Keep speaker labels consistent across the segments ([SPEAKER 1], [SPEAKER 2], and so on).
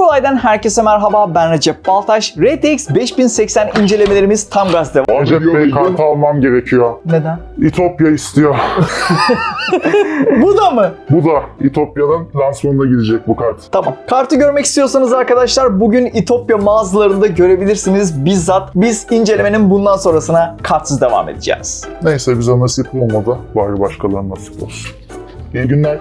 [SPEAKER 1] Ekolay'dan herkese merhaba ben Recep Baltaş. RTX 5080 incelemelerimiz tam gaz devam.
[SPEAKER 2] Recep Bey kart almam gerekiyor.
[SPEAKER 1] Neden?
[SPEAKER 2] İtopya istiyor.
[SPEAKER 1] Bu da mı?
[SPEAKER 2] bu da İtopya'nın lansmanına gidecek bu kart.
[SPEAKER 1] Tamam. Kartı görmek istiyorsanız arkadaşlar bugün İtopya mağazalarında görebilirsiniz. Bizzat biz incelemenin bundan sonrasına kartsız devam edeceğiz.
[SPEAKER 2] Neyse bize nasip olmadı. Bari başkalarına nasip olsun. İyi günler.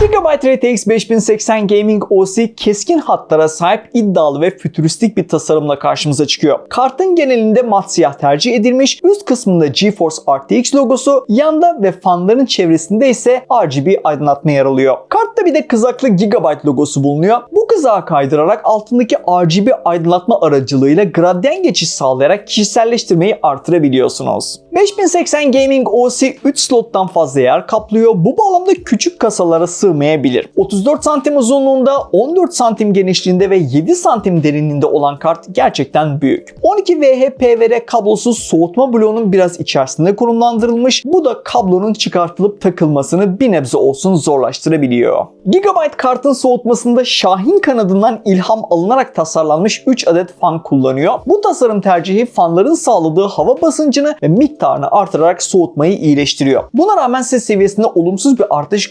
[SPEAKER 1] Gigabyte RTX 5080 Gaming OC keskin hatlara sahip iddialı ve fütüristik bir tasarımla karşımıza çıkıyor. Kartın genelinde mat siyah tercih edilmiş, üst kısmında GeForce RTX logosu, yanda ve fanların çevresinde ise RGB aydınlatma yer alıyor. Kartta bir de kızaklı Gigabyte logosu bulunuyor. Bu kızağı kaydırarak altındaki RGB aydınlatma aracılığıyla gradyen geçiş sağlayarak kişiselleştirmeyi artırabiliyorsunuz. 5080 Gaming OC 3 slottan fazla yer kaplıyor. Bu bağlamda küçük kasalara sığmayabilir. 34 santim uzunluğunda, 14 santim genişliğinde ve 7 santim derinliğinde olan kart gerçekten büyük. 12 VHPVR kablosuz soğutma bloğunun biraz içerisinde konumlandırılmış. Bu da kablonun çıkartılıp takılmasını bir nebze olsun zorlaştırabiliyor. Gigabyte kartın soğutmasında Şahin kanadından ilham alınarak tasarlanmış 3 adet fan kullanıyor. Bu tasarım tercihi fanların sağladığı hava basıncını ve miktarını artırarak soğutmayı iyileştiriyor. Buna rağmen ses seviyesinde olumsuz bir artış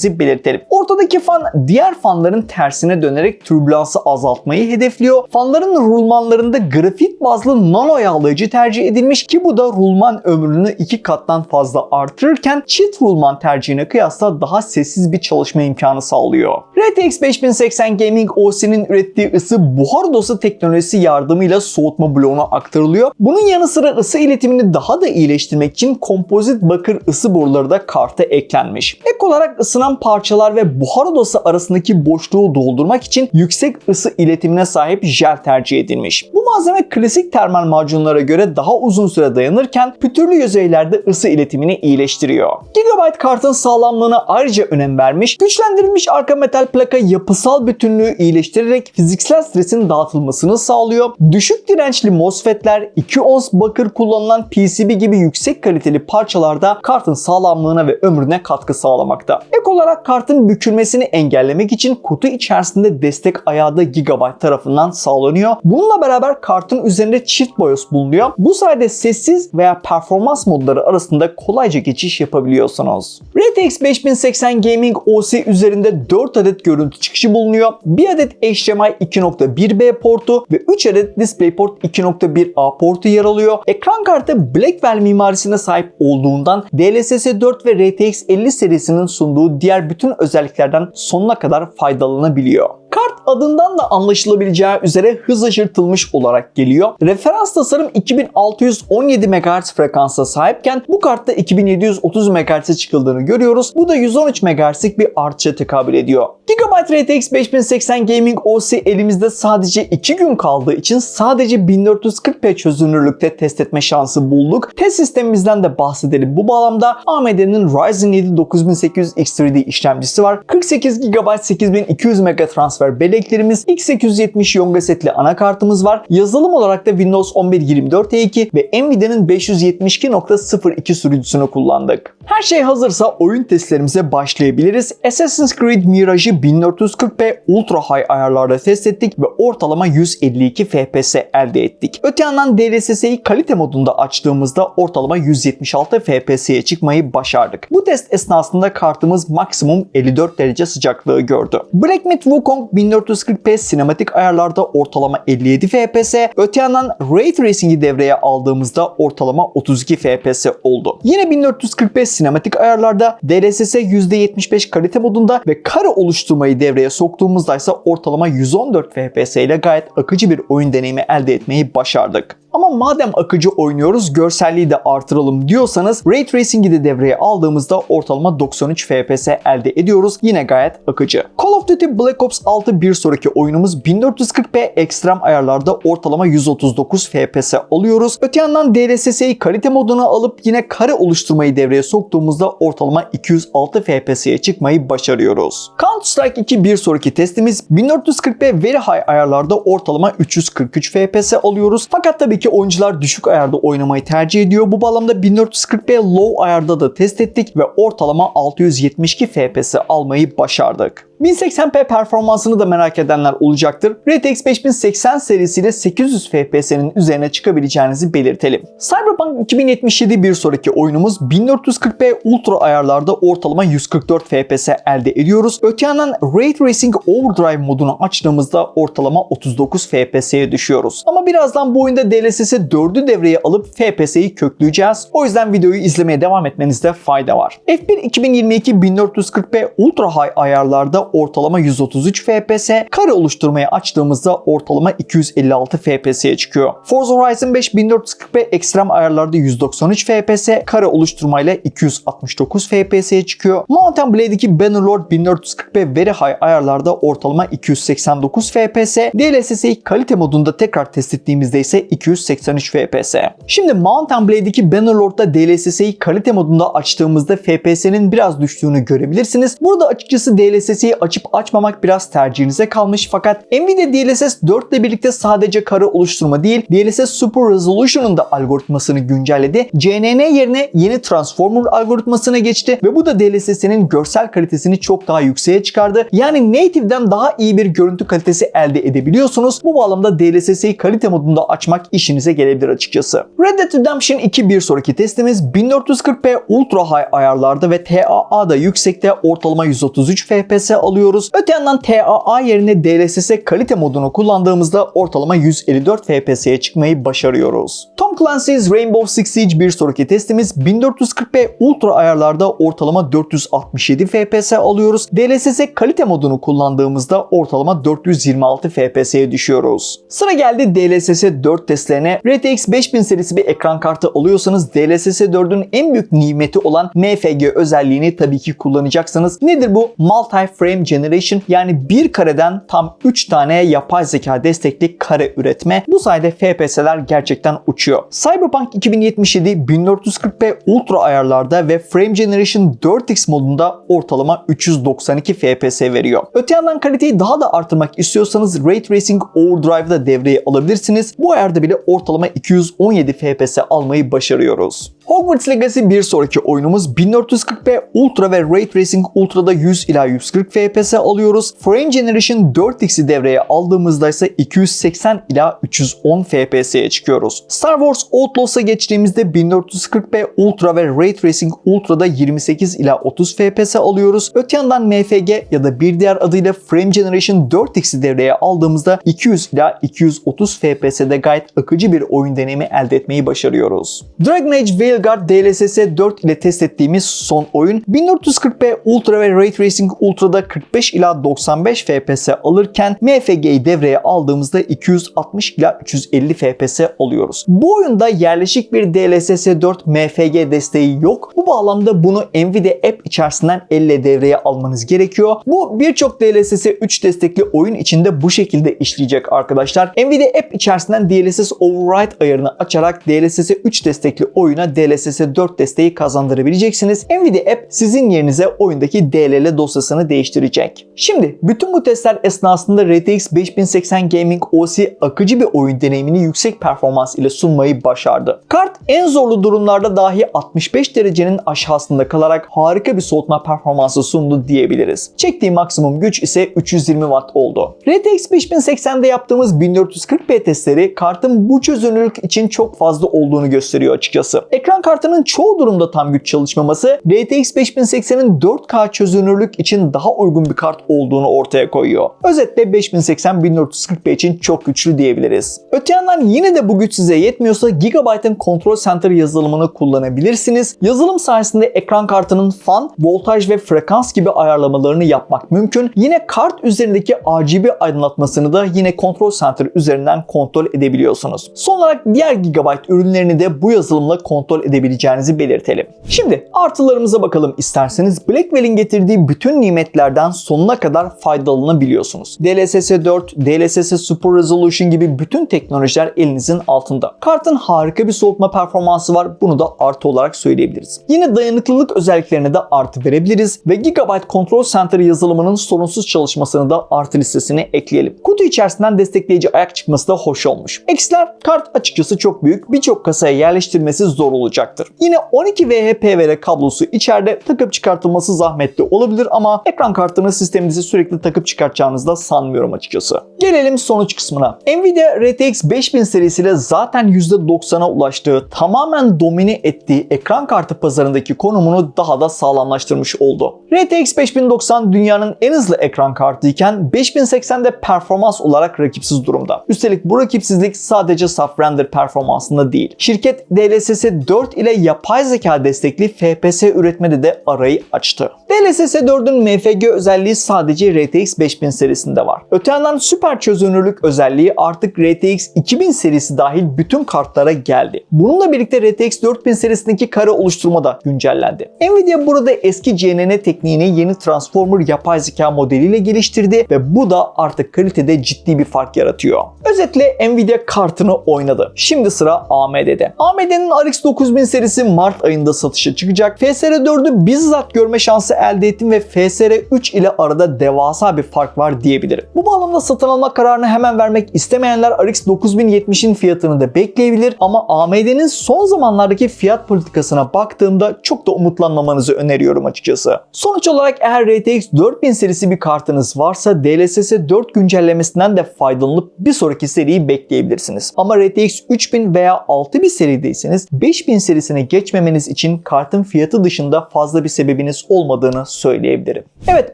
[SPEAKER 1] gözlemlemediğimizi belirtelim. Ortadaki fan diğer fanların tersine dönerek türbülansı azaltmayı hedefliyor. Fanların rulmanlarında grafit bazlı nano yağlayıcı tercih edilmiş ki bu da rulman ömrünü iki kattan fazla artırırken çift rulman tercihine kıyasla daha sessiz bir çalışma imkanı sağlıyor. RTX 5080 Gaming OC'nin ürettiği ısı buhar odası teknolojisi yardımıyla soğutma bloğuna aktarılıyor. Bunun yanı sıra ısı iletimini daha da iyileştirmek için kompozit bakır ısı boruları da karta eklenmiş. Ek olarak ısınan parçalar ve buhar odası arasındaki boşluğu doldurmak için yüksek ısı iletimine sahip jel tercih edilmiş. Bu malzeme klasik termal macunlara göre daha uzun süre dayanırken pütürlü yüzeylerde ısı iletimini iyileştiriyor. Gigabyte kartın sağlamlığına ayrıca önem vermiş, güçlendirilmiş arka metal plaka yapısal bütünlüğü iyileştirerek fiziksel stresin dağıtılmasını sağlıyor. Düşük dirençli MOSFET'ler, 2 ons bakır kullanılan PCB gibi yüksek kaliteli parçalarda kartın sağlamlığına ve ömrüne katkı sağlamakta. Ek olarak kartın bükülmesini engellemek için kutu içerisinde destek ayağı da Gigabyte tarafından sağlanıyor. Bununla beraber kartın üzerinde çift BIOS bulunuyor. Bu sayede sessiz veya performans modları arasında kolayca geçiş yapabiliyorsunuz. RTX 5080 Gaming OC üzerinde 4 adet görüntü çıkışı bulunuyor. 1 adet HDMI 2.1B portu ve 3 adet DisplayPort 2.1A portu yer alıyor. Ekran kartı Blackwell mimarisine sahip olduğundan DLSS 4 ve RTX 50 serisinin sunduğu diğer bütün özelliklerden sonuna kadar faydalanabiliyor. Kart adından da anlaşılabileceği üzere hız aşırtılmış olarak geliyor. Referans tasarım 2617 MHz frekansa sahipken bu kartta 2730 MHz'e çıkıldığını görüyoruz. Bu da 113 MHz'lik bir artışa tekabül ediyor. Gigabyte RTX 5080 Gaming OC elimizde sadece 2 gün kaldığı için sadece 1440p çözünürlükte test etme şansı bulduk. Test sistemimizden de bahsedelim bu bağlamda. AMD'nin Ryzen 7 9800 X3D işlemcisi var. 48 GB 8200 MB transfer belleklerimiz, x870 Yonga setli anakartımız var. Yazılım olarak da Windows 11 24E2 ve Nvidia'nın 572.02 sürücüsünü kullandık. Her şey hazırsa oyun testlerimize başlayabiliriz. Assassin's Creed Mirage'ı 1440p Ultra High ayarlarda test ettik ve ortalama 152 FPS elde ettik. Öte yandan DLSS'yi kalite modunda açtığımızda ortalama 176 FPS'ye çıkmayı başardık. Bu test esnasında kartımız maksimum 54 derece sıcaklığı gördü. Black Myth Wukong 1440p sinematik ayarlarda ortalama 57 FPS, öte yandan Ray Tracing'i devreye aldığımızda ortalama 32 FPS oldu. Yine 1440p sinematik ayarlarda DLSS %75 kalite modunda ve kare oluşturmayı devreye soktuğumuzda ise ortalama 114 FPS ile gayet akıcı bir oyun deneyimi elde etmeyi başardık. Ama madem akıcı oynuyoruz görselliği de artıralım diyorsanız Ray Tracing'i de devreye aldığımızda ortalama 93 FPS elde ediyoruz. Yine gayet akıcı. Call of Duty Black Ops 6 bir sonraki oyunumuz 1440p ekstrem ayarlarda ortalama 139 FPS alıyoruz. Öte yandan DLSS'yi kalite moduna alıp yine kare oluşturmayı devreye soktuğumuzda ortalama 206 FPS'ye çıkmayı başarıyoruz. Counter Strike 2 bir sonraki testimiz 1440p Very High ayarlarda ortalama 343 FPS alıyoruz. Fakat tabii tabii ki oyuncular düşük ayarda oynamayı tercih ediyor. Bu bağlamda 1440p low ayarda da test ettik ve ortalama 672 FPS almayı başardık. 1080p performansını da merak edenler olacaktır. RTX 5080 serisiyle 800 FPS'nin üzerine çıkabileceğinizi belirtelim. Cyberpunk 2077 bir sonraki oyunumuz 1440p ultra ayarlarda ortalama 144 FPS elde ediyoruz. Öte yandan Ray Tracing Overdrive modunu açtığımızda ortalama 39 FPS'ye düşüyoruz. Ama birazdan bu oyunda DLSS 4'ü devreye alıp FPS'yi kökleyeceğiz. O yüzden videoyu izlemeye devam etmenizde fayda var. F1 2022 1440p ultra high ayarlarda ortalama 133 FPS, kare oluşturmayı açtığımızda ortalama 256 FPS'ye çıkıyor. Forza Horizon 5 1440p ekstrem ayarlarda 193 FPS, kare oluşturmayla 269 FPS'ye çıkıyor. Mountain Blade'deki Bannerlord 1440p very high ayarlarda ortalama 289 FPS, DLSS'yi kalite modunda tekrar test ettiğimizde ise 283 FPS. Şimdi Mountain Blade'deki Bannerlord'da DLSS'yi kalite modunda açtığımızda FPS'nin biraz düştüğünü görebilirsiniz. Burada açıkçası DLSS'yi açıp açmamak biraz tercihinize kalmış fakat Nvidia DLSS 4 ile birlikte sadece kare oluşturma değil DLSS Super Resolution'un da algoritmasını güncelledi. CNN yerine yeni Transformer algoritmasına geçti ve bu da DLSS'nin görsel kalitesini çok daha yükseğe çıkardı. Yani native'den daha iyi bir görüntü kalitesi elde edebiliyorsunuz. Bu bağlamda DLSS'yi kalite modunda açmak işinize gelebilir açıkçası. Red Dead Redemption 2 bir sonraki testimiz 1440p ultra high ayarlarda ve TAA da yüksekte ortalama 133 FPS alıyoruz. Öte yandan TAA yerine DLSS kalite modunu kullandığımızda ortalama 154 FPS'ye çıkmayı başarıyoruz. Tom Clancy's Rainbow Six Siege bir sonraki testimiz 1440p ultra ayarlarda ortalama 467 FPS alıyoruz. DLSS kalite modunu kullandığımızda ortalama 426 FPS'ye düşüyoruz. Sıra geldi DLSS 4 testlerine. RTX 5000 serisi bir ekran kartı alıyorsanız DLSS 4'ün en büyük nimeti olan MFG özelliğini tabii ki kullanacaksınız. Nedir bu? Multi-Frame Generation yani bir kareden tam 3 tane yapay zeka destekli kare üretme. Bu sayede FPS'ler gerçekten uçuyor. Cyberpunk 2077 1440p ultra ayarlarda ve Frame Generation 4X modunda ortalama 392 FPS veriyor. Öte yandan kaliteyi daha da artırmak istiyorsanız Ray Tracing Overdrive'da devreye alabilirsiniz. Bu ayarda bile ortalama 217 FPS almayı başarıyoruz. Hogwarts Legacy bir sonraki oyunumuz 1440p Ultra ve Ray Tracing Ultra'da 100 ila 140 FPS alıyoruz. Frame Generation 4X'i devreye aldığımızda ise 280 ila 310 FPS'ye çıkıyoruz. Star Wars Outlaws'a geçtiğimizde 1440p Ultra ve Ray Tracing Ultra'da 28 ila 30 FPS alıyoruz. Öte yandan MFG ya da bir diğer adıyla Frame Generation 4X'i devreye aldığımızda 200 ila 230 FPS'de gayet akıcı bir oyun deneyimi elde etmeyi başarıyoruz. Dragon Age Veilguard DLSS 4 ile test ettiğimiz son oyun 1440p Ultra ve Ray Tracing Ultra'da 45 ila 95 FPS alırken MFG'yi devreye aldığımızda 260 ila 350 FPS alıyoruz. Bu oyunda yerleşik bir DLSS 4 MFG desteği yok. Bu bağlamda bunu Nvidia App içerisinden elle devreye almanız gerekiyor. Bu birçok DLSS 3 destekli oyun içinde bu şekilde işleyecek arkadaşlar. Nvidia App içerisinden DLSS Override ayarını açarak DLSS 3 destekli oyuna DLSS 4 desteği kazandırabileceksiniz. Nvidia App sizin yerinize oyundaki DLL dosyasını değiştirecek. Şimdi bütün bu testler esnasında RTX 5080 Gaming OC akıcı bir oyun deneyimini yüksek performans ile sunmayı başardı. Kart en zorlu durumlarda dahi 65 derecenin aşağısında kalarak harika bir soğutma performansı sundu diyebiliriz. Çektiği maksimum güç ise 320 Watt oldu. RTX 5080'de yaptığımız 1440p testleri kartın bu çözünürlük için çok fazla olduğunu gösteriyor açıkçası. Ekran kartının çoğu durumda tam güç çalışmaması RTX 5080'in 4K çözünürlük için daha uygun bir kart olduğunu ortaya koyuyor. Özetle 5080 1440p için çok güçlü diyebiliriz. Öte yandan yine de bu güç size yetmiyorsa Gigabyte'ın Control Center yazılımını kullanabilirsiniz. Yazılım sayesinde ekran kartının fan, voltaj ve frekans gibi ayarlamalarını yapmak mümkün. Yine kart üzerindeki RGB aydınlatmasını da yine Control Center üzerinden kontrol edebiliyorsunuz. Son olarak diğer Gigabyte ürünlerini de bu yazılımla kontrol kontrol edebileceğinizi belirtelim. Şimdi artılarımıza bakalım isterseniz. Blackwell'in getirdiği bütün nimetlerden sonuna kadar faydalanabiliyorsunuz. DLSS 4, DLSS Super Resolution gibi bütün teknolojiler elinizin altında. Kartın harika bir soğutma performansı var. Bunu da artı olarak söyleyebiliriz. Yine dayanıklılık özelliklerine de artı verebiliriz ve Gigabyte Control Center yazılımının sorunsuz çalışmasını da artı listesine ekleyelim. Kutu içerisinden destekleyici ayak çıkması da hoş olmuş. Eksiler kart açıkçası çok büyük. Birçok kasaya yerleştirmesi zor olacaktır. Yine 12 VHPVR kablosu içeride takıp çıkartılması zahmetli olabilir ama ekran kartını sisteminize sürekli takıp çıkartacağınızı da sanmıyorum açıkçası. Gelelim sonuç kısmına. Nvidia RTX 5000 serisiyle zaten %90'a ulaştığı, tamamen domine ettiği ekran kartı pazarındaki konumunu daha da sağlamlaştırmış oldu. RTX 5090 dünyanın en hızlı ekran kartıyken 5080'de performans olarak rakipsiz durumda. Üstelik bu rakipsizlik sadece saf render performansında değil. Şirket DLSS 4 ile yapay zeka destekli FPS üretmede de arayı açtı. DLSS 4'ün MFG özelliği sadece RTX 5000 serisinde var. Öte yandan süper çözünürlük özelliği artık RTX 2000 serisi dahil bütün kartlara geldi. Bununla birlikte RTX 4000 serisindeki kare oluşturma da güncellendi. Nvidia burada eski CNN tekniğini yeni Transformer yapay zeka modeliyle geliştirdi ve bu da artık kalitede ciddi bir fark yaratıyor. Özetle Nvidia kartını oynadı. Şimdi sıra AMD'de. AMD'nin RX 9000 serisi Mart ayında satışa çıkacak. FSR 4'ü bizzat görme şansı elde ettim ve FSR 3 ile arada devasa bir fark var diyebilirim. Bu bağlamda satın alma kararını hemen vermek istemeyenler RX 9070'in fiyatını da bekleyebilir ama AMD'nin son zamanlardaki fiyat politikasına baktığımda çok da umutlanmamanızı öneriyorum açıkçası. Sonuç olarak eğer RTX 4000 serisi bir kartınız varsa DLSS 4 güncellemesinden de faydalanıp bir sonraki seriyi bekleyebilirsiniz. Ama RTX 3000 veya 6000 serideyseniz 5000 serisine geçmemeniz için kartın fiyatı dışında fazla bir sebebiniz olmadığını söyleyebilirim. Evet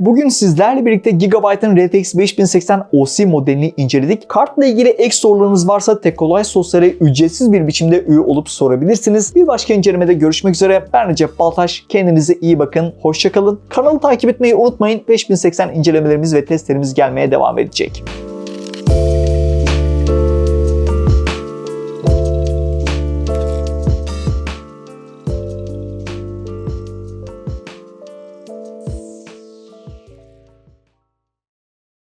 [SPEAKER 1] bugün sizlerle birlikte Gigabyte'ın RTX 5080 OC modelini inceledik. Kartla ilgili ek sorularınız varsa Tekolay Sosyal'e ücretsiz bir biçimde üye olup sorabilirsiniz. Bir başka incelemede görüşmek üzere. Ben Recep Baltaş. Kendinize iyi bakın. Hoşçakalın. Kanalı takip etmeyi unutmayın. 5080 incelemelerimiz ve testlerimiz gelmeye devam edecek.